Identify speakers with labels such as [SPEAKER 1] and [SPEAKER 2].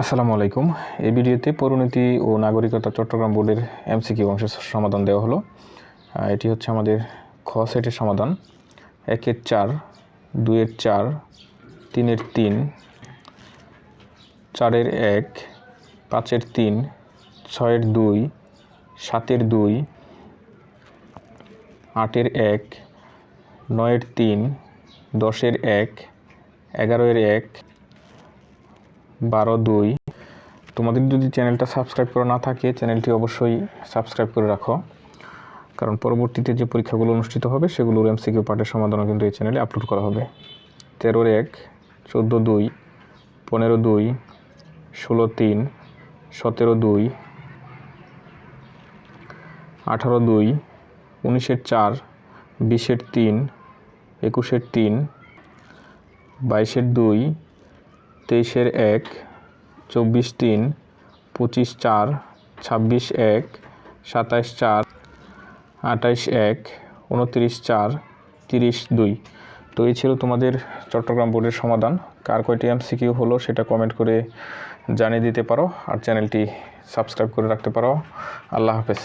[SPEAKER 1] আসসালামু আলাইকুম। এই ভিডিওতে পরিণতি ও নাগরিকতা চট্টগ্রাম বোর্ডের এমসিকিউ অংশের সমাধান দেওয়া হলো। এটি হচ্ছে আমাদের খ সেটের সমাধান। একের চার, দুইয়ের চার, তিনের তিন, চারের এক, পাঁচের তিন, ছয়ের দুই, সাতের দুই, আটের এক, নয়ের তিন, দশের এক, এগারোয়ের এক বারো দুই। তোমাদের যদি চ্যানেলটা সাবস্ক্রাইব করা না থাকে, চ্যানেলটি অবশ্যই সাবস্ক্রাইব করে রাখো। কারণ পরবর্তীতে যে পরীক্ষাগুলো অনুষ্ঠিত হবে, সেগুলোর এমসিকিউ পার্টের সমাধানও কিন্তু এই চ্যানেলে আপলোড করা হবে। তেরোর এক, চোদ্দ দুই, পনেরো দুই, ষোলো তিন, সতেরো দুই, আঠারো দুই, উনিশের চার, বিশের তিন, একুশের তিন, বাইশের দুই তেইশের এক, চব্বিশ তিন, পঁচিশ চার, ছাব্বিশ এক সাতাশ চার, আঠাইশ এক, উনত্রিশ চার, তিরিশ দুই। তো এই ছিল তোমাদের চট্টগ্রাম বোর্ডের সমাধান। কার কয়টি এমসিকিউ হলো সেটা কমেন্ট করে জানিয়ে দিতে পারো আর চ্যানেলটি সাবস্ক্রাইব করে রাখতে পারো। আল্লাহ হাফেজ।